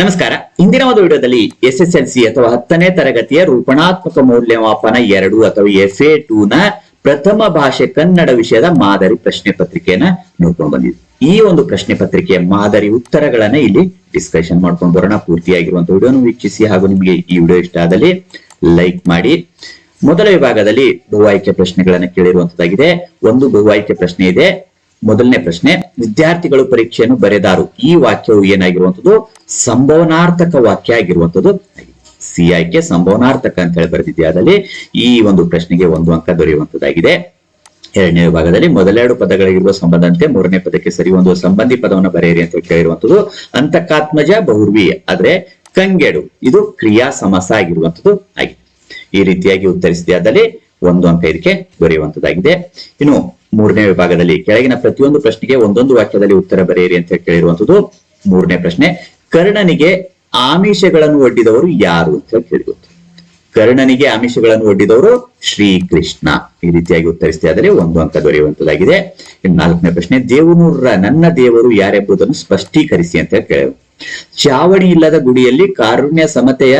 ನಮಸ್ಕಾರ. ಇಂದಿನ ಒಂದು ವಿಡಿಯೋದಲ್ಲಿ ಎಸ್ ಎಸ್ ಎಲ್ ಸಿ ಅಥವಾ ಹತ್ತನೇ ತರಗತಿಯ ರೂಪಣಾತ್ಮಕ ಮೌಲ್ಯಮಾಪನ ಎರಡು ಅಥವಾ ಎಫ್ ಎ ಟೂ ನ ಪ್ರಥಮ ಭಾಷೆ ಕನ್ನಡ ವಿಷಯದ ಮಾದರಿ ಪ್ರಶ್ನೆ ಪತ್ರಿಕೆಯನ್ನ ನೋಡ್ಕೊಂಡು ಬಂದಿದ್ವಿ. ಈ ಒಂದು ಪ್ರಶ್ನೆ ಪತ್ರಿಕೆಯ ಮಾದರಿ ಉತ್ತರಗಳನ್ನ ಇಲ್ಲಿ ಡಿಸ್ಕಷನ್ ಮಾಡ್ಕೊಂಡು ಬರೋಣ. ಪೂರ್ತಿಯಾಗಿರುವಂತಹ ವಿಡಿಯೋನು ವೀಕ್ಷಿಸಿ ಹಾಗೂ ನಿಮಗೆ ಈ ವಿಡಿಯೋ ಇಷ್ಟ ಆದಲ್ಲಿ ಲೈಕ್ ಮಾಡಿ. ಮೊದಲ ವಿಭಾಗದಲ್ಲಿ ಬಹು ಆಯ್ಕೆ ಪ್ರಶ್ನೆಗಳನ್ನ ಕೇಳಿರುವಂತದ್ದಾಗಿದೆ. ಒಂದು ಬಹು ಆಯ್ಕೆ ಪ್ರಶ್ನೆ ಇದೆ. ಮೊದಲನೇ ಪ್ರಶ್ನೆ, ವಿದ್ಯಾರ್ಥಿಗಳು ಪರೀಕ್ಷೆಯನ್ನು ಬರೆದಾರು. ಈ ವಾಕ್ಯವು ಏನಾಗಿರುವಂತದ್ದು ಸಂಭವನಾರ್ಥಕ ವಾಕ್ಯ ಆಗಿರುವಂತದ್ದು ಸಿ ಆಯ್ಕೆ ಸಂಭವನಾರ್ಥಕ ಅಂತ ಹೇಳಿ ಬರೆದಿದ್ಯಾದಲ್ಲಿ ಈ ಒಂದು ಪ್ರಶ್ನೆಗೆ ಒಂದು ಅಂಕ ದೊರೆಯುವಂತದ್ದಾಗಿದೆ ಎರಡನೇ ವಿಭಾಗದಲ್ಲಿ ಮೊದಲೆರಡು ಪದಗಳಿಗಿರುವ ಸಂಬಂಧಂತೆ ಮೂರನೇ ಪದಕ್ಕೆ ಸರಿ ಒಂದು ಸಂಬಂಧಿ ಪದವನ್ನು ಬರೆಯಿರಿ ಅಂತ ಕೇಳಿರುವಂತದ್ದು ಅಂತಕಾತ್ಮಜ ಬಹುರ್ವಿ, ಆದ್ರೆ ಕಂಗೆಡು. ಇದು ಕ್ರಿಯಾ ಸಮಾಸ ಆಗಿರುವಂಥದ್ದು ಆಗಿದೆ. ಈ ರೀತಿಯಾಗಿ ಉತ್ತರಿಸಿದ್ಯಾದಲ್ಲಿ ಒಂದು ಅಂಕ ಇದಕ್ಕೆ ದೊರೆಯುವಂತದ್ದಾಗಿದೆ ಇನ್ನು ಮೂರನೇ ವಿಭಾಗದಲ್ಲಿ ಕೆಳಗಿನ ಪ್ರತಿಯೊಂದು ಪ್ರಶ್ನೆಗೆ ಒಂದೊಂದು ವಾಕ್ಯದಲ್ಲಿ ಉತ್ತರ ಬರೆಯಿರಿ ಅಂತ ಕೇಳಿರುವಂತದ್ದು ಮೂರನೇ ಪ್ರಶ್ನೆ, ಕರ್ಣನಿಗೆ ಆಮಿಷಗಳನ್ನು ಒಡ್ಡಿದವರು ಯಾರು ಅಂತ ಕೇಳಿರುವಂತ ಕರ್ಣನಿಗೆ ಆಮಿಷಗಳನ್ನು ಒಡ್ಡಿದವರು ಶ್ರೀಕೃಷ್ಣ. ಈ ರೀತಿಯಾಗಿ ಉತ್ತರಿಸಿದರೆ ಒಂದು ಅಂಕ ದೊರೆಯುವಂತದ್ದಾಗಿದೆ. ನಾಲ್ಕನೇ ಪ್ರಶ್ನೆ ದೇವನೂರ ನನ್ನ ದೇವರು ಯಾರೆಂಬುದನ್ನು ಸ್ಪಷ್ಟೀಕರಿಸಿ ಅಂತ ಕೇಳಿದ್ರು ಚಾವಣಿ ಇಲ್ಲದ ಗುಡಿಯಲ್ಲಿ ಕಾರುಣ್ಯ ಸಮತೆಯ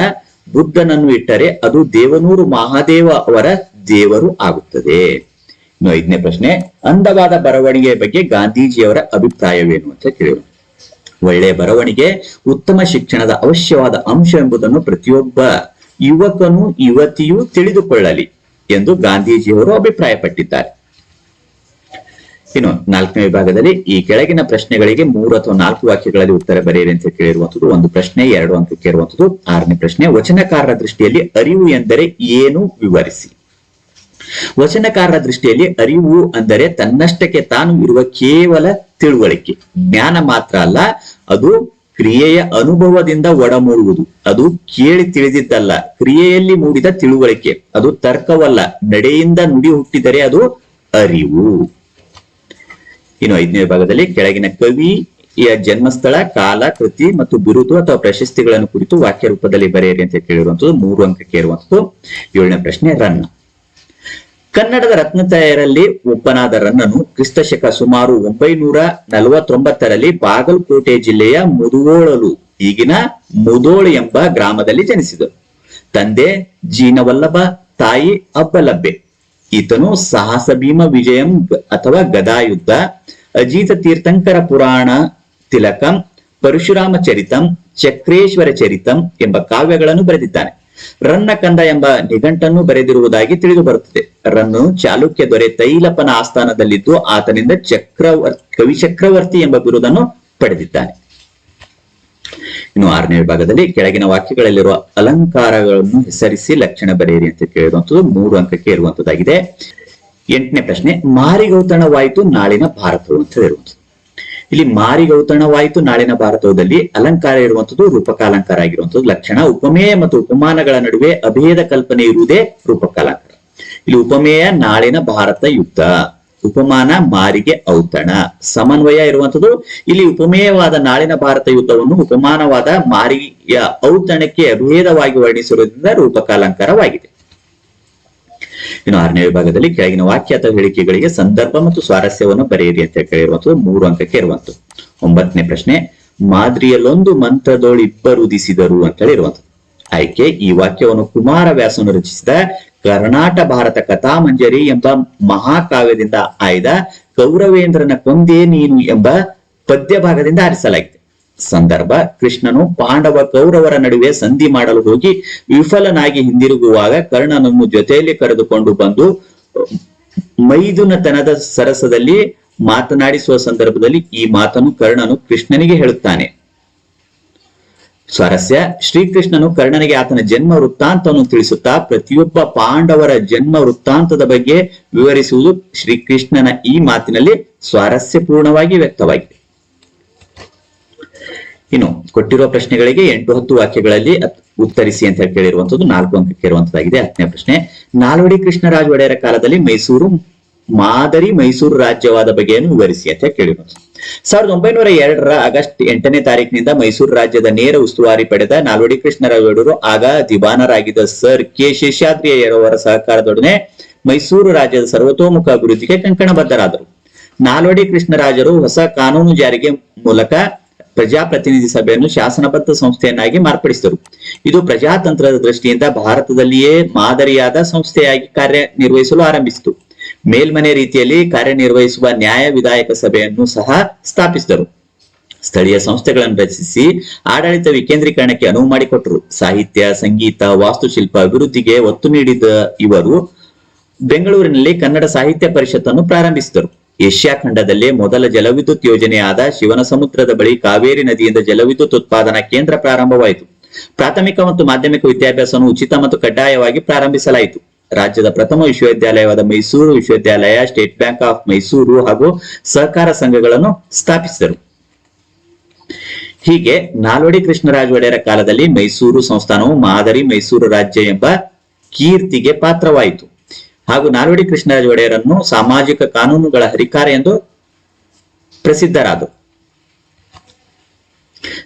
ಬುದ್ಧನನ್ನು ಇಟ್ಟರೆ ಅದು ದೇವನೂರು ಮಹಾದೇವ ಅವರ ದೇವರು ಆಗುತ್ತದೆ. ಐದನೇ ಪ್ರಶ್ನೆ, ಅಂದವಾದ ಬರವಣಿಗೆಯ ಬಗ್ಗೆ ಗಾಂಧೀಜಿಯವರ ಅಭಿಪ್ರಾಯವೇನು ಅಂತ ಕೇಳಿದರು. ಒಳ್ಳೆಯ ಬರವಣಿಗೆ, ಉತ್ತಮ ಶಿಕ್ಷಣದ ಅವಶ್ಯವಾದ ಅಂಶ ಎಂಬುದನ್ನು ಪ್ರತಿಯೊಬ್ಬ ಯುವಕನು ಯುವತಿಯು ತಿಳಿದುಕೊಳ್ಳಲಿ ಎಂದು ಗಾಂಧೀಜಿಯವರು ಅಭಿಪ್ರಾಯಪಟ್ಟಿದ್ದಾರೆ. ಇನ್ನು ನಾಲ್ಕನೇ ವಿಭಾಗದಲ್ಲಿ ಈ ಕೆಳಗಿನ ಪ್ರಶ್ನೆಗಳಿಗೆ ಮೂರು ಅಥವಾ ನಾಲ್ಕು ವಾಕ್ಯಗಳಲ್ಲಿ ಉತ್ತರ ಬರೆಯಿರಿ ಅಂತ ಕೇಳಿರುವಂತದ್ದು ಒಂದು ಪ್ರಶ್ನೆ, ಎರಡು ಅಂಕಕ್ಕೆ ಕೇಳುವಂಥದ್ದು, ಆರನೇ ಪ್ರಶ್ನೆ, ವಚನಕಾರರ ದೃಷ್ಟಿಯಲ್ಲಿ ಅರಿವು ಎಂದರೆ ಏನು ವಿವರಿಸಿ. ವಚನಕಾರರ ದೃಷ್ಟಿಯಲ್ಲಿ ಅರಿವು ಅಂದರೆ ತನ್ನಷ್ಟಕ್ಕೆ ತಾನು ಇರುವ ಕೇವಲ ತಿಳುವಳಿಕೆ. ಜ್ಞಾನ ಮಾತ್ರ ಅಲ್ಲ, ಅದು ಕ್ರಿಯೆಯ ಅನುಭವದಿಂದ ಒಡಮೂಡುವುದು. ಅದು ಕೇಳಿ ತಿಳಿದಿದ್ದಲ್ಲ, ಕ್ರಿಯೆಯಲ್ಲಿ ಮೂಡಿದ ತಿಳುವಳಿಕೆ. ಅದು ತರ್ಕವಲ್ಲ, ನಡೆಯಿಂದ ನುಡಿ ಹುಟ್ಟಿದರೆ ಅದು ಅರಿವು. ಇನ್ನು ಐದನೇ ಭಾಗದಲ್ಲಿ ಕೆಳಗಿನ ಕವಿಯ ಜನ್ಮಸ್ಥಳ, ಕಾಲ, ಕೃತಿ ಮತ್ತು ಬಿರುದು ಅಥವಾ ಪ್ರಶಸ್ತಿಗಳನ್ನು ಕುರಿತು ವಾಕ್ಯ ರೂಪದಲ್ಲಿ ಬರೆಯಿರಿ ಅಂತ ಕೇಳಿರುವಂತದ್ದು ಮೂರು ಅಂಕಕ್ಕೆ ಇರುವಂತದ್ದು ಏಳನೇ ಪ್ರಶ್ನೆ ರನ್ನ ಕನ್ನಡದ ರತ್ನತಯರಲ್ಲಿ ಒಬ್ಬನಾದ ರನ್ನನು ಕ್ರಿಸ್ತಶಕ ಸುಮಾರು ಒಂಬೈನೂರ ನಲವತ್ತೊಂಬತ್ತರಲ್ಲಿ ಬಾಗಲಕೋಟೆ ಜಿಲ್ಲೆಯ ಮುದುವೋಳಲು ಈಗಿನ ಮುದೋಳು ಎಂಬ ಗ್ರಾಮದಲ್ಲಿ ಜನಿಸಿದರು ತಂದೆ ಜೀನವಲ್ಲಭ, ತಾಯಿ ಅಬ್ಬಲಬ್ಬೆ ಈತನು ಸಾಹಸ ಭೀಮ ವಿಜಯಂ ಅಥವಾ ಗದಾಯುದ್ಧ, ಅಜಿತ ತೀರ್ಥಂಕರ ಪುರಾಣ, ತಿಲಕಂ, ಪರಶುರಾಮ ಚರಿತಂ, ಚಕ್ರೇಶ್ವರ ಚರಿತಂ ಎಂಬ ಕಾವ್ಯಗಳನ್ನು ಬರೆದಿದ್ದಾನೆ. ರನ್ನ ಕಂದ ಎಂಬ ನಿಘಂಟನ್ನು ಬರೆದಿರುವುದಾಗಿ ತಿಳಿದು ಬರುತ್ತದೆ ರನ್ನು ಚಾಲುಕ್ಯ ದೊರೆ ತೈಲಪನ ಆಸ್ಥಾನದಲ್ಲಿದ್ದು ಆತನಿಂದ ಚಕ್ರವರ್ತಿ ಕವಿ ಚಕ್ರವರ್ತಿ ಎಂಬ ಬಿರುದನ್ನು ಪಡೆದಿದ್ದಾನೆ. ಇನ್ನು ಆರನೇ ವಿಭಾಗದಲ್ಲಿ ಕೆಳಗಿನ ವಾಕ್ಯಗಳಲ್ಲಿರುವ ಅಲಂಕಾರಗಳನ್ನು ಹೆಸರಿಸಿ ಲಕ್ಷಣ ಬರೆಯಿರಿ ಅಂತ ಕೇಳುವಂಥದ್ದು ಮೂರು ಅಂಕಕ್ಕೆ ಇರುವಂತದ್ದಾಗಿದೆ ಎಂಟನೇ ಪ್ರಶ್ನೆ ಮಾರಿಗೌತಣವಾಯಿತು ನಾಳಿನ ಭಾರತವು ಅಂತ ಇರುವಂತದ್ದು ಇಲ್ಲಿ ಮಾರಿಗೌತಣವಾಯಿತು ನಾಳಿನ ಭಾರತದಲ್ಲಿ ಅಲಂಕಾರ ಇರುವಂತದ್ದು ರೂಪಕಾಲಂಕಾರ ಆಗಿರುವಂತದ್ದು ಲಕ್ಷಣ. ಉಪಮೇಯ ಮತ್ತು ಉಪಮಾನಗಳ ನಡುವೆ ಅಭೇದ ಕಲ್ಪನೆ ಇರುವುದೇ ರೂಪಕಾಲಂಕಾರ. ಇಲ್ಲಿ ಉಪಮೇಯ ನಾಳಿನ ಭಾರತ ಯುದ್ಧ ಉಪಮಾನ ಮಾರಿಗೆ ಔತಣ. ಸಮನ್ವಯ ಇರುವಂತದ್ದು ಇಲ್ಲಿ ಉಪಮೇಯವಾದ ನಾಳಿನ ಭಾರತ ಯುದ್ಧವನ್ನು ಉಪಮಾನವಾದ ಮಾರಿಯ ಔತಣಕ್ಕೆ ಅಭೇದವಾಗಿ ವರ್ಣಿಸಿರುವುದರಿಂದ ರೂಪಕಾಲಂಕಾರವಾಗಿದೆ. ಇನ್ನು ಆರನೇ ವಿಭಾಗದಲ್ಲಿ ಕೆಳಗಿನ ವಾಕ್ಯ ಅಥವಾ ಹೇಳಿಕೆಗಳಿಗೆ ಸಂದರ್ಭ ಮತ್ತು ಸ್ವಾರಸ್ಯವನ್ನು ಬರೆಯಿರಿ ಅಂತ ಕೇಳಿರುವಂತದ್ದು ಮೂರು ಅಂಕಕ್ಕೆ ಇರುವಂತದ್ದು ಒಂಬತ್ತನೇ ಪ್ರಶ್ನೆ, ಮಾದರಿಯಲ್ಲೊಂದು ಮಂತ್ರದೋಳಿಬ್ಬರು ಉದಿಸಿದರು ಅಂತ ಹೇಳಿ ಇರುವಂತದ್ದು ಆಯ್ಕೆ, ಈ ವಾಕ್ಯವನ್ನು ಕುಮಾರವ್ಯಾಸನು ರಚಿಸಿದ ಕರ್ನಾಟ ಭಾರತ ಕಥಾಮಂಜರಿ ಎಂಬ ಮಹಾಕಾವ್ಯದಿಂದ ಆಯ್ದ ಕೌರವೇಂದ್ರನ ಕೊಂದೇ ನೀನು ಎಂಬ ಪದ್ಯ ಭಾಗದಿಂದ ಆರಿಸಲಾಗಿದೆ. ಸಂದರ್ಭ ಕೃಷ್ಣನು ಪಾಂಡವ ಕೌರವರ ನಡುವೆ ಸಂಧಿ ಮಾಡಲು ಹೋಗಿ ವಿಫಲನಾಗಿ ಹಿಂದಿರುಗುವಾಗ ಕರ್ಣನನ್ನು ಜೊತೆಯಲ್ಲಿ ಕರೆದುಕೊಂಡು ಬಂದು, ಮೈದುನತನದ ಸರಸದಲ್ಲಿ ಮಾತನಾಡಿಸುವ ಸಂದರ್ಭದಲ್ಲಿ ಈ ಮಾತನ್ನು ಕರ್ಣನು ಕೃಷ್ಣನಿಗೆ ಹೇಳುತ್ತಾನೆ. ಸ್ವರಸ್ಯ ಶ್ರೀಕೃಷ್ಣನು ಕರ್ಣನಿಗೆ ಆತನ ಜನ್ಮ ವೃತ್ತಾಂತವನ್ನು ತಿಳಿಸುತ್ತಾ ಪ್ರತಿಯೊಬ್ಬ ಪಾಂಡವರ ಜನ್ಮ ವೃತ್ತಾಂತದ ಬಗ್ಗೆ ವಿವರಿಸುವುದು ಶ್ರೀಕೃಷ್ಣನ ಈ ಮಾತಿನಲ್ಲಿ ಸ್ವಾರಸ್ಯಪೂರ್ಣವಾಗಿ ವ್ಯಕ್ತವಾಗಿದೆ. ಇನ್ನು ಕೊಟ್ಟಿರುವ ಪ್ರಶ್ನೆಗಳಿಗೆ ಎಂಟು ಹತ್ತು ವಾಕ್ಯಗಳಲ್ಲಿ ಉತ್ತರಿಸಿ ಅಂತ ಹೇಳಿ ಕೇಳಿರುವಂತದ್ದು ನಾಲ್ಕು ಅಂಕಕ್ಕೆ ಕೇಳುವಂತದ್ದಾಗಿದೆ ಹತ್ತನೇ ಪ್ರಶ್ನೆ, ನಾಲ್ವಡಿ ಕೃಷ್ಣರಾಜ ಒಡೆಯರ ಕಾಲದಲ್ಲಿ ಮೈಸೂರು ಮಾದರಿ ಮೈಸೂರು ರಾಜ್ಯವಾದ ಬಗೆಯನ್ನು ವಿವರಿಸಿ ಅಂತ ಕೇಳಿರುವಂತದ್ದು ಸಾವಿರದ ಒಂಬೈನೂರ ಎರಡರ ಆಗಸ್ಟ್ ಎಂಟನೇ ತಾರೀಕಿನಿಂದ ಮೈಸೂರು ರಾಜ್ಯದ ನೇರ ಉಸ್ತುವಾರಿ ಪಡೆದ ನಾಲ್ವಡಿ ಕೃಷ್ಣರಾಜ ಒಡೆಯರು ಆಗ ದಿವಾನರಾಗಿದ್ದ ಸರ್ ಕೆ ಶೇಷಾದ್ರಿಯವರ ಸಹಕಾರದೊಡನೆ ಮೈಸೂರು ರಾಜ್ಯದ ಸರ್ವತೋಮುಖ ಅಭಿವೃದ್ಧಿಗೆ ಕಂಕಣಬದ್ಧರಾದರು. ನಾಲ್ವಡಿ ಕೃಷ್ಣರಾಜರು ಹೊಸ ಕಾನೂನು ಜಾರಿಗೆ ಮೂಲಕ ಪ್ರಜಾಪ್ರತಿನಿಧಿ ಸಭೆಯನ್ನು ಶಾಸನಬದ್ಧ ಸಂಸ್ಥೆಯನ್ನಾಗಿ ಮಾರ್ಪಡಿಸಿದರು. ಇದು ಪ್ರಜಾತಂತ್ರದ ದೃಷ್ಟಿಯಿಂದ ಭಾರತದಲ್ಲಿಯೇ ಮಾದರಿಯಾದ ಸಂಸ್ಥೆಯಾಗಿ ಕಾರ್ಯನಿರ್ವಹಿಸಲು ಆರಂಭಿಸಿತು. ಮೇಲ್ಮನೆ ರೀತಿಯಲ್ಲಿ ಕಾರ್ಯನಿರ್ವಹಿಸುವ ನ್ಯಾಯ ವಿಧಾಯಕ ಸಭೆಯನ್ನು ಸಹ ಸ್ಥಾಪಿಸಿದರು. ಸ್ಥಳೀಯ ಸಂಸ್ಥೆಗಳನ್ನು ರಚಿಸಿ ಆಡಳಿತ ವಿಕೇಂದ್ರೀಕರಣಕ್ಕೆ ಅನುವು ಮಾಡಿಕೊಟ್ಟರು. ಸಾಹಿತ್ಯ, ಸಂಗೀತ, ವಾಸ್ತುಶಿಲ್ಪ ಅಭಿವೃದ್ಧಿಗೆ ಒತ್ತು ನೀಡಿದ ಇವರು ಬೆಂಗಳೂರಿನಲ್ಲಿ ಕನ್ನಡ ಸಾಹಿತ್ಯ ಪರಿಷತ್ತನ್ನು ಪ್ರಾರಂಭಿಸಿದರು. ಏಷ್ಯಾ ಖಂಡದಲ್ಲೇ ಮೊದಲ ಜಲವಿದ್ಯುತ್ ಯೋಜನೆಯಾದ ಶಿವನ ಸಮುದ್ರದ ಬಳಿ ಕಾವೇರಿ ನದಿಯಿಂದ ಜಲವಿದ್ಯುತ್ ಉತ್ಪಾದನಾ ಕೇಂದ್ರ ಪ್ರಾರಂಭವಾಯಿತು. ಪ್ರಾಥಮಿಕ ಮತ್ತು ಮಾಧ್ಯಮಿಕ ವಿದ್ಯಾಭ್ಯಾಸವನ್ನು ಉಚಿತ ಮತ್ತು ಕಡ್ಡಾಯವಾಗಿ ಪ್ರಾರಂಭಿಸಲಾಯಿತು. ರಾಜ್ಯದ ಪ್ರಥಮ ವಿಶ್ವವಿದ್ಯಾಲಯವಾದ ಮೈಸೂರು ವಿಶ್ವವಿದ್ಯಾಲಯ, ಸ್ಟೇಟ್ ಬ್ಯಾಂಕ್ ಆಫ್ ಮೈಸೂರು ಹಾಗೂ ಸಹಕಾರ ಸಂಘಗಳನ್ನು ಸ್ಥಾಪಿಸಿದರು. ಹೀಗೆ ನಾಲ್ವಡಿ ಕೃಷ್ಣರಾಜ ಒಡೆಯರ ಕಾಲದಲ್ಲಿ ಮೈಸೂರು ಸಂಸ್ಥಾನವು ಮಾದರಿ ಮೈಸೂರು ರಾಜ್ಯ ಎಂಬ ಕೀರ್ತಿಗೆ ಪಾತ್ರವಾಯಿತು. ಹಾಗೂ ನಾಲ್ವಡಿ ಕೃಷ್ಣರಾಜ ಒಡೆಯರನ್ನು ಸಾಮಾಜಿಕ ಕಾನೂನುಗಳ ಹರಿಕಾರ ಎಂದು ಪ್ರಸಿದ್ಧರಾದರು.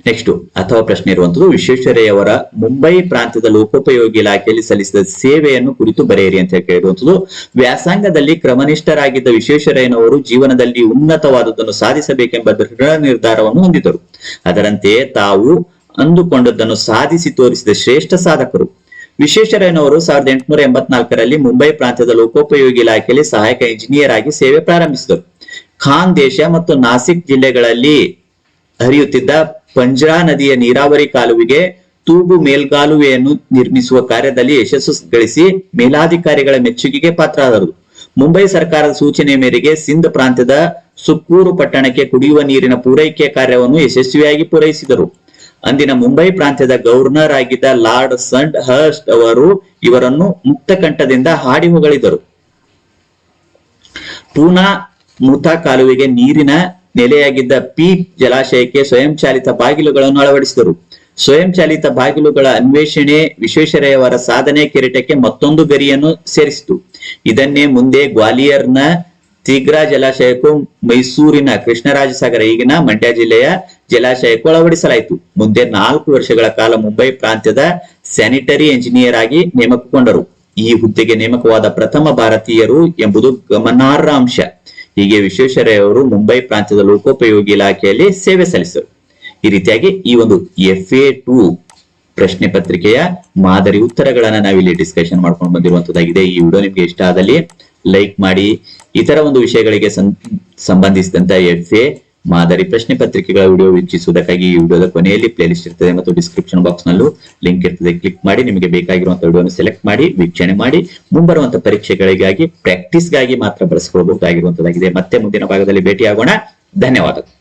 ನೆಕ್ಸ್ಟ್ ಅಥವಾ ಪ್ರಶ್ನೆ ಇರುವಂತದ್ದು, ವಿಶ್ವೇಶ್ವರಯ್ಯವರ ಮುಂಬೈ ಪ್ರಾಂತ್ಯದ ಲೋಕೋಪಯೋಗಿ ಇಲಾಖೆಯಲ್ಲಿ ಸಲ್ಲಿಸಿದ ಸೇವೆಯನ್ನು ಕುರಿತು ಬರೆಯಿರಿ ಅಂತ ಕೇಳಿರುವಂತದ್ದು, ವ್ಯಾಸಂಗದಲ್ಲಿ ಕ್ರಮನಿಷ್ಠರಾಗಿದ್ದ ವಿಶ್ವೇಶ್ವರಯ್ಯನವರು ಜೀವನದಲ್ಲಿ ಉನ್ನತವಾದದ್ದನ್ನು ಸಾಧಿಸಬೇಕೆಂಬ ದೃಢ ನಿರ್ಧಾರವನ್ನು ಹೊಂದಿದರು ಅದರಂತೆಯೇ ತಾವು ಅಂದುಕೊಂಡದ್ದನ್ನು ಸಾಧಿಸಿ ತೋರಿಸಿದ ಶ್ರೇಷ್ಠ ಸಾಧಕರು ವಿಶ್ವೇಶ್ವರಯ್ಯನವರು ಸಾವಿರದ ಎಂಟುನೂರ ಎಂಬತ್ನಾಲ್ಕರಲ್ಲಿ ಮುಂಬೈ ಪ್ರಾಂತ್ಯದ ಲೋಕೋಪಯೋಗಿ ಇಲಾಖೆಯಲ್ಲಿ ಸಹಾಯಕ ಇಂಜಿನಿಯರ್ ಆಗಿ ಸೇವೆ ಪ್ರಾರಂಭಿಸಿದರು. ಖಾನ್ ದೇಶ ಮತ್ತು ನಾಸಿಕ್ ಜಿಲ್ಲೆಗಳಲ್ಲಿ ಹರಿಯುತ್ತಿದ್ದ ಪಂಜ್ರಾ ನದಿಯ ನೀರಾವರಿ ಕಾಲುವೆಗೆ ತೂಗು ಮೇಲ್ಗಾಲುವೆಯನ್ನು ನಿರ್ಮಿಸುವ ಕಾರ್ಯದಲ್ಲಿ ಯಶಸ್ಸು ಗಳಿಸಿ ಮೇಲಾಧಿಕಾರಿಗಳ ಮೆಚ್ಚುಗೆಗೆ ಪಾತ್ರರಾದರು. ಮುಂಬೈ ಸರ್ಕಾರದ ಸೂಚನೆ ಮೇರೆಗೆ ಸಿಂಧ್ ಪ್ರಾಂತ್ಯದ ಸುಕ್ಕೂರು ಪಟ್ಟಣಕ್ಕೆ ಕುಡಿಯುವ ನೀರಿನ ಪೂರೈಕೆ ಕಾರ್ಯವನ್ನು ಯಶಸ್ವಿಯಾಗಿ ಪೂರೈಸಿದರು. ಅಂದಿನ ಮುಂಬೈ ಪ್ರಾಂತ್ಯದ ಗವರ್ನರ್ ಆಗಿದ್ದ ಲಾರ್ಡ್ ಸಂಡ್ ಹರ್ಸ್ಟ್ ಅವರು ಇವರನ್ನು ಮುಕ್ತಕಂಠದಿಂದ ಹಾಡಿ ಹೊಗಳಿದರು ಪೂನಾ ಮುತಾ ಕಾಲುವೆಗೆ ನೀರಿನ ನೆಲೆಯಾಗಿದ್ದ ಪೀಕ್ ಜಲಾಶಯಕ್ಕೆ ಸ್ವಯಂಚಾಲಿತ ಬಾಗಿಲುಗಳನ್ನು ಅಳವಡಿಸಿದರು. ಸ್ವಯಂಚಾಲಿತ ಬಾಗಿಲುಗಳ ಅನ್ವೇಷಣೆ, ವಿಶ್ವೇಶ್ವರಯ್ಯವರ ಸಾಧನೆ ಕಿರೀಟಕ್ಕೆ ಮತ್ತೊಂದು ಗರಿಯನ್ನು ಸೇರಿಸಿತು. ಇದನ್ನೇ ಮುಂದೆ ಗ್ವಾಲಿಯರ್ನ ತಿಗ್ರಾ ಜಲಾಶಯಕ್ಕೂ ಮೈಸೂರಿನ ಕೃಷ್ಣರಾಜಸಾಗರ, ಈಗಿನ ಮಂಡ್ಯ ಜಿಲ್ಲೆಯ ಜಲಾಶಯಕ್ಕೂ ಅಳವಡಿಸಲಾಯಿತು. ಮುಂದೆ ನಾಲ್ಕು ವರ್ಷಗಳ ಕಾಲ ಮುಂಬೈ ಪ್ರಾಂತ್ಯದ ಸ್ಯಾನಿಟರಿ ಎಂಜಿನಿಯರ್ ಆಗಿ ನೇಮಕಗೊಂಡರು. ಈ ಹುದ್ದೆಗೆ ನೇಮಕವಾದ ಪ್ರಥಮ ಭಾರತೀಯರು ಎಂಬುದು ಗಮನಾರ್ಹ ಅಂಶ. ಹೀಗೆ ವಿಶ್ವೇಶ್ವರಯ್ಯವರು ಮುಂಬೈ ಪ್ರಾಂತ್ಯದ ಲೋಕೋಪಯೋಗಿ ಇಲಾಖೆಯಲ್ಲಿ ಸೇವೆ ಸಲ್ಲಿಸಿದರು. ಈ ರೀತಿಯಾಗಿ ಈ ಒಂದು ಎಫ್ ಎ ಟು ಪ್ರಶ್ನೆ ಪತ್ರಿಕೆಯ ಮಾದರಿ ಉತ್ತರಗಳನ್ನ ನಾವಿಲ್ಲಿ ಡಿಸ್ಕಷನ್ ಮಾಡ್ಕೊಂಡು ಬಂದಿರುವಂತದ್ದಾಗಿದೆ. ಈ ವಿಡಿಯೋ ನಿಮ್ಗೆ ಇಷ್ಟ ಆದಲ್ಲಿ ಲೈಕ್ ಮಾಡಿ, ಇತರ ಒಂದು ವಿಷಯಗಳಿಗೆ ಸಂಬಂಧಿಸಿದಂತ ಎಫ್ ಎ ಮಾದರಿ ಪ್ರಶ್ನೆ ಪತ್ರಿಕೆಗಳ ವಿಡಿಯೋ ವೀಕ್ಷಿಸುವುದಕ್ಕಾಗಿ ಈ ವಿಡಿಯೋದ ಕೊನೆಯಲ್ಲಿ ಪ್ಲೇಲಿಸ್ಟ್ ಇರ್ತದೆ ಮತ್ತು ಡಿಸ್ಕ್ರಿಪ್ಷನ್ ಬಾಕ್ಸ್ ನಲ್ಲೂ ಲಿಂಕ್ ಇರ್ತದೆ. ಕ್ಲಿಕ್ ಮಾಡಿ, ನಿಮಗೆ ಬೇಕಾಗಿರುವಂತಹ ವಿಡಿಯೋನ ಸೆಲೆಕ್ಟ್ ಮಾಡಿ, ವೀಕ್ಷಣೆ ಮಾಡಿ ಮುಂಬರುವಂತಹ ಪರೀಕ್ಷೆಗಳಿಗಾಗಿ ಪ್ರಾಕ್ಟೀಸ್ಗಾಗಿ ಮಾತ್ರ ಬಳಸಿಕೊಳ್ಳಬಹುದಾಗಿರುವಂತದ್ದಾಗಿದೆ ಮತ್ತೆ ಮುಂದಿನ ಭಾಗದಲ್ಲಿ ಭೇಟಿಯಾಗೋಣ. ಧನ್ಯವಾದಗಳು.